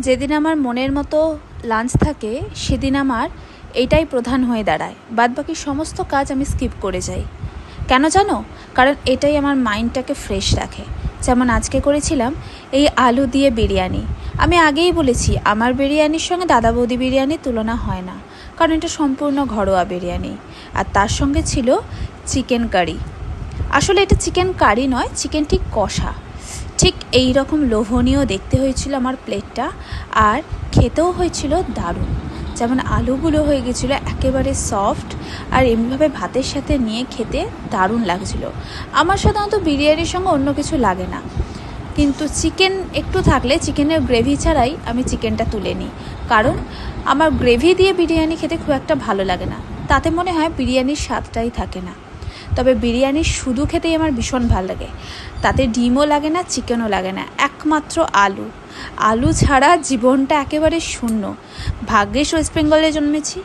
যেদিন আমার মনের মতো লাঞ্চ থাকে, সেদিন আমার এটাই প্রধান হয়ে দাঁড়ায়। বাদবাকি সমস্ত কাজ আমি স্কিপ করে যাই। কেন জানো? কারণ এটাই আমার মাইন্ডটাকে ফ্রেশ রাখে। যেমন আজকে করেছিলাম এই আলু দিয়ে বিরিয়ানি। আমি আগেই বলেছি, আমার বিরিয়ানির সঙ্গে দাদা বৌদি বিরিয়ানির তুলনা হয় না। কারণ এটা সম্পূর্ণ ঘরোয়া বিরিয়ানি। আর তার সঙ্গে ছিল চিকেন কারি। আসলে এটা চিকেন কারি নয়, চিকেন ঠিক কষা। ঠিক এই রকম লোভনীয় দেখতে হয়েছিল আমার প্লেটটা আর খেতেও হয়েছিল দারুণ। যেমন আলুগুলো হয়ে গেছিল একেবারে সফট আর এমনিভাবে ভাতের সাথে নিয়ে খেতে দারুণ লাগছিল। আমার সাধারণত বিরিয়ানির সঙ্গে অন্য কিছু লাগে না। কিন্তু চিকেন একটু থাকলে চিকেনের গ্রেভি ছাড়াই আমি চিকেনটা তুলে নিই। কারণ আমার গ্রেভি দিয়ে বিরিয়ানি খেতে খুব একটা ভালো লাগে না। তাতে মনে হয় বিরিয়ানির স্বাদটাই থাকে না। তবে বিরিয়ানি শুধু খেতেই আমার ভীষণ ভালো লাগে। তাতে ডিমও লাগে না, চিকেনও লাগে না, একমাত্র আলু। আলু ছাড়া জীবনটা একেবারে শূন্য। ভাগ্যেশ ওয়েস্ট বেঙ্গলে জন্মেছি।